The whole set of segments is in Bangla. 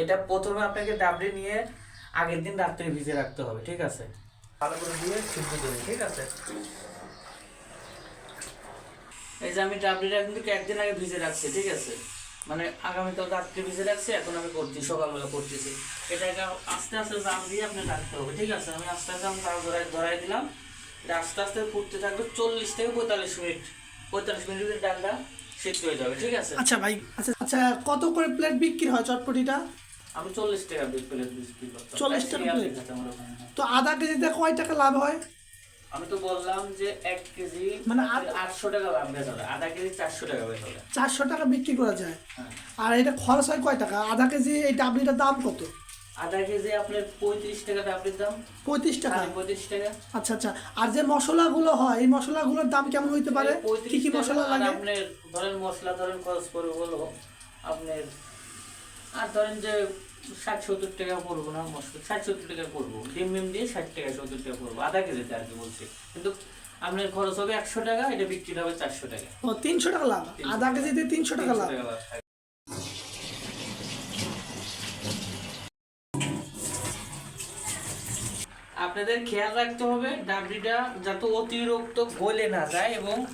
এটা প্রথমে আপনাকে ডাবড়ি নিয়ে আগের দিন রাত্রে ভিজে রাখতে হবে, ঠিক আছে? ভালো করে দিয়ে সিদ্ধ দেবেন ঠিক আছে? এই যে আমি ডাবড়িটা কিন্তু একদিন আগে ভিজে রাখছি, ঠিক আছে? মানে আগামীকাল রাত্রে ভিজে রাখছি, এখন আমি করছি, সকালবেলা করতেছি। এটাকে আস্তে আস্তে জাম দিয়ে আপনি রাখতে হবে, ঠিক আছে? আমি আস্তে আস্তে আমি তাও ধরাই ধরাই দিলাম। এটা আস্তে আস্তে ফুটতে থাকবে চল্লিশ থেকে পঁয়তাল্লিশ মিনিট। পঁয়তাল্লিশ মিনিটের ডালটা সিদ্ধ হয়ে যাবে ঠিক আছে? আচ্ছা ভাই আচ্ছা আচ্ছা কত করে প্লেট বিক্রি হয় চটপটিটা? আমি চল্লিশ টাকা প্লেট বিক্রি করতাম। 40 টাকা ওখানে। তো আধা কেজিতে কয় টাকা লাভ হয়? আমি তো বললাম যে এক কেজি মানে আটশো টাকা লাভ বেচ আধা কেজি চারশো টাকা বেচ চারশো টাকা বিক্রি করা যায়। হ্যাঁ। আর এটা খরচ হয় কয় টাকা? আধা কেজি এই ডাবলিটার দাম কত? আধা কেজি আপনার পঁয়ত্রিশ টাকা ডাবলির দাম। পঁয়ত্রিশ টাকা? পঁয়ত্রিশ টাকা। আচ্ছা আচ্ছা। আর যে মশলাগুলো হয় এই মশলাগুলোর দাম কেমন হইতে পারে? কি কি মশলা লাগে? আপনার ধরেন মশলা ধরেন খরচ পড়বে আপনার আর ধরেন যে ষাট সত্তর টাকা পড়ব না মশলা ষাট সত্তর টাকা পড়ব ডিম মিম দিয়ে ষাট টাকা সত্তর টাকা পড়ব আধা কেজিতে আর কি বলছি। কিন্তু আপনার খরচ হবে একশো টাকা এটা বিক্রি হবে চারশো টাকা। ও তিনশো টাকা লাভ? আধা কেজিতে তিনশো টাকা লাভ 300 টাকা লাভ থাকে। আপনাদের খেয়াল রাখতে হবে ডাবরিটা যাতে অতিরিক্ত গলে না যায় এবং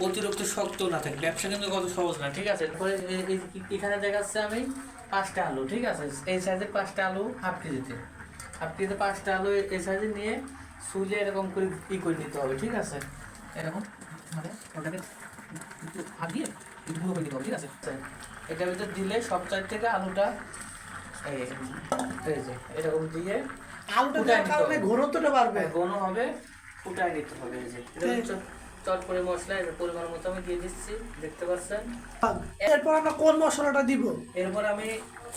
অতিরিক্ত শক্ত না থাকে। ব্যবসা কিন্তু কত সহজ না, ঠিক আছে? এ- এখানে দেখাচ্ছে আমি পাঁচটা আলু, ঠিক আছে? এই সাইজের পাঁচটা আলু হাফ কেজিতে। হাফ কেজিতে পাঁচটা আলু এই সাইজে নিয়ে সুলে এরকম করে ই করে নিতে হবে, ঠিক আছে? এরকম মানে ওটাকে হাত দিয়ে গুঁড়ো করে হবে, ঠিক আছে? এটার ভিতর দিলে সব চার থেকে আলুটা এই এরকম দিয়ে আলুটা দেওয়ার কারণে ঘনত্বটা বাড়বে। ঘন হবে ফুটায় নিতে হবে এই যে। এটা করে মশলা এর পরিমাণ মতো আমি দিয়ে দিচ্ছি দেখতে পাচ্ছেন? এরপর আমরা কোন মশলাটা দিব? এরপর আমি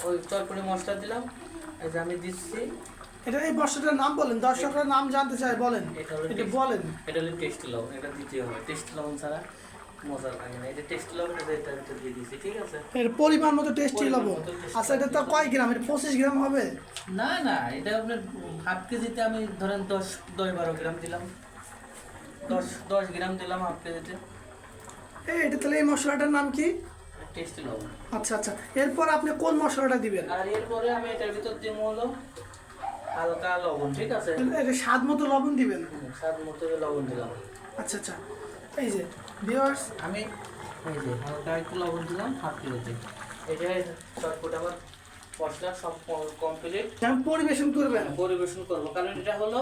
ওই চট করে মশলা দিলাম এই যে আমি দিচ্ছি। এটা এই মশলাটার নাম বলেন দর্শকরা নাম জানতে চায় বলেন। এটা এটা বলেন। এটা হলো টেস্ট লবণ এটা দিতে হবে। টেস্ট লবণ ছাড়া এর পরিমাণ মতো টেস্টি লবণ। আচ্ছা এটা তো কয় গ্রাম? এটা পঁচিশ গ্রাম হবে? না না এটা আপনার হাফ কেজিতে আমি ধরেন দশ দশ বারো গ্রাম দিলাম। দশ দশ গ্রাম দিলাম হাফ কেজিতে। এই এটা তাহলে এই মশলাটার নাম কি? টেস্টি লবণ। আচ্ছা আচ্ছা এরপর আপনি কোন মশলাটা দিবেন? আর এরপরে আমি এটার ভিতর দিব হলো হালকা লবণ ঠিক আছে? এটা স্বাদ মতো লবণ দিবেন? স্বাদ মতো লবণ দিলাম। আচ্ছা আচ্ছা। এই যে ভিউয়ার্স আমি এই যে হালকা একটু লবণ দিলাম হাফ কেজিতে এটা চটপট আমার মশলা সব কমপ্লিট যেমন পরিবেশন করবেন পরিবেশন করব কারণ এটা হলো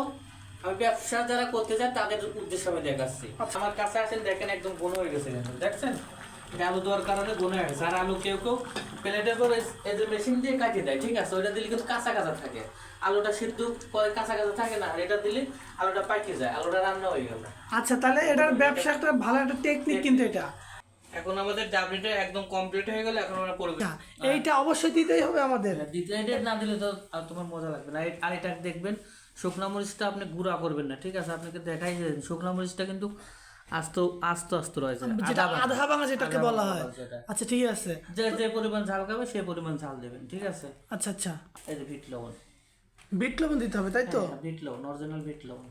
আমি ব্যবসা যারা করতে চান তাদের উদ্দেশ্যে আমি দেখাচ্ছি। আমার কাছে আসেন দেখেন একদম গুণ হয়ে গেছে দেখছেন? আলু দেওয়ার কারণে গুণ হয়ে আর আলু কেউ কেউ প্লেটের পর এই যে মেশিন দিয়ে কাটিয়ে দেয় ঠিক আছে? ওইটা দিলে কিন্তু কাঁচা কাঁচা থাকে। আলুটা সিদ্ধ পরে কাঁচা কাঁচা থাকে না আর এটা দিলে আলুটা পাইকে যায় আলুটা রান্না হয়ে গেল। আচ্ছা তাহলে এটার ব্যবসা একটা ভালো একটা টেকনিক কিন্তু এটা। এখন আমাদের ডাবলিটা একদম কমপ্লিট হয়ে গেল এখন আমরা আচ্ছা, এইটা অবশ্যই দিতেই হবে আমাদের। এটা না দিলে তো আর তোমার মজা লাগবে না। আর এটা দেখবেন শুকনা মরিচটা আপনি গুঁড়া করবেন না ঠিক আছে? আপনাকে দেখাই শুকনা মরিচটা কিন্তু আস্ত আস্ত আস্ত রয়েছে। যেটা আধা ভাঙা। যেটাকে বলা হয়। আচ্ছা ঠিক আছে। যে যে পরিমাণ ঝাল খাবে সেই পরিমাণ ঝাল দেবেন ঠিক আছে? আচ্ছা আচ্ছা। এই যে বিট লবণ। বিট লবণ দিতে হবে তাই তো? হ্যাঁ, বিট লবণ অরিজিনাল বিট লবণ।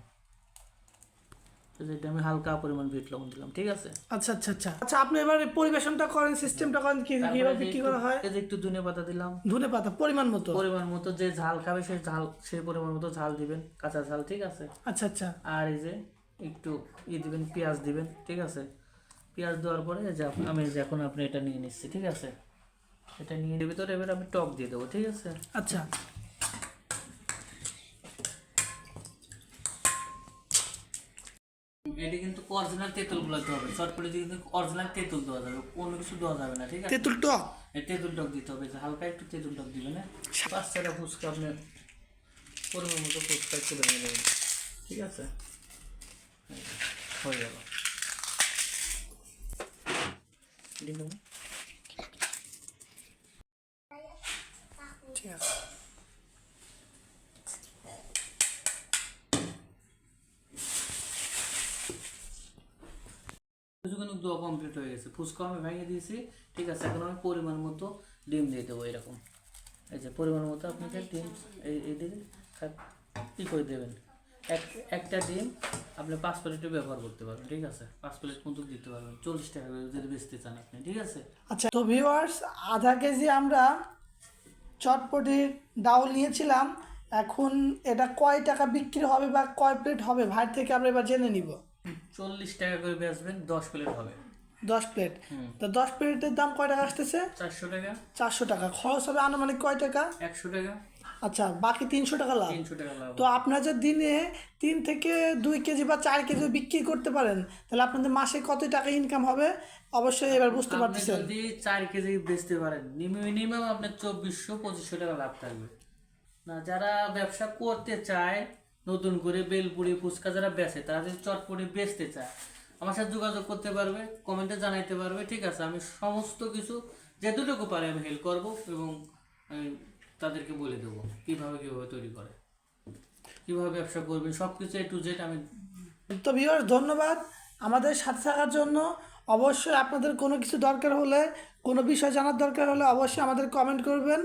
যেটা আমি হালকা পরিমাণ বিট লবণ দিলাম ঠিক আছে? আচ্ছা আচ্ছা আচ্ছা। আচ্ছা আপনি এবারে পরিবেশনটা করেন সিস্টেমটা করেন কি কীভাবে বিক্রি করা হয়? এই যে একটু ধনে পাতা দিলাম। ধনে পাতা পরিমাণ মতো। পরিমাণ মতো যে ঝাল খাবে সেই ঝাল সেই পরিমাণ মতো ঝাল দিবেন কাঁচা ঝাল ঠিক আছে? আচ্ছা আচ্ছা। আর এই যে একটু ই দিবেন পেঁয়াজ দিবেন ঠিক আছে? পেঁয়াজ দেওয়ার পরে যে আমি এখন আপনি এটা নিয়ে নিচ্ছি ঠিক আছে? এটা নিয়ে নেবে তো এবার আমি টক দিয়ে দেবো ঠিক আছে? আচ্ছা। এটি কিন্তু অরিজিনাল তেঁতুল গুলাতে হবে চটপটি কিন্তু অরিজিনাল তেঁতুল দেওয়া যাবে কোনো কিছু দেওয়া যাবে না ঠিক আছে? তেঁতুল টক? তেঁতুল টক দিতে হবে যে হালকা একটু তেঁতুল টক দিবেন হ্যাঁ? পাঁচ ছটা ফুচকা আপনি পরিমাণ মতো ফুচকা নেবেন ঠিক আছে? হয়ে গেল। ঠিক আছে। দোয়া কমপ্লিট হয়ে গেছে। ফুচকা আমি ভেঙে দিয়েছি। ঠিক আছে এখন আমি পরিমাণ মতো ডিম দিয়ে দেবো এরকম। এই যে পরিমাণ মতো আপনাকে ডিম এই এই দিকে ই করে দেবেন। এক একটা ডিম আপনি পাঁচ প্লেটে ব্যবহার করতে পারবেন ঠিক আছে? পাঁচ প্লেট মতো দিতে পারবেন চল্লিশ টাকা করে যদি বেচতে চান আপনি ঠিক আছে? আচ্ছা তো ভিউয়ার্স আধা কেজি আমরা চটপটির ডাউল নিয়েছিলাম এখন এটা কয় টাকা বিক্রি হবে বা কয় প্লেট হবে? ভাই থেকে আমরা এবার জেনে নিব। চল্লিশ টাকা করে বেচবেন দশ প্লেট হবে। দশ প্লেট। তো দশ প্লেটের দাম কয় টাকা আসতেছে? চারশো টাকা। চারশো টাকা। খরচ হবে আনুমানিক কয় টাকা? একশো টাকা। আচ্ছা বাকি তিনশো টাকা লাভ। তিনশো টাকা লাভ। তো আপনারা যে দিনে তিন থেকে দুই কেজি বা চার কেজি বিক্রি করতে পারেন তাহলে আপনাদের মাসে কত টাকা ইনকাম হবে? অবশ্যই এবার বুঝতে পারতেছেন। যদি চার কেজি বেচতে পারেন মিনিমাম আপনার চব্বিশশো পঁচিশশো টাকা লাভ থাকবে। না যারা ব্যবসা করতে চায় নতুন করে বেলপুরি ফুচকা যারা বেচে তারা যদি চটপটি বেচতে চায় আমার সাথে যোগাযোগ করতে পারবে কমেন্টে জানাইতে পারবে ঠিক আছে? আমি সমস্ত কিছু যেতটুকু পারি আমি হেল্প করব এবং আমি তাদেরকে বলে দেবো কীভাবে কীভাবে তৈরি করে, কীভাবে ব্যবসা করবেন সব কিছু এ টু জেড আমি তো ভিউয়ার্স ধন্যবাদ। আমাদের সাথে থাকার জন্য অবশ্যই আপনাদের কোনো কিছু দরকার হলে, কোনো বিষয় জানার দরকার হলে অবশ্যই আমাদের কমেন্ট করবেন।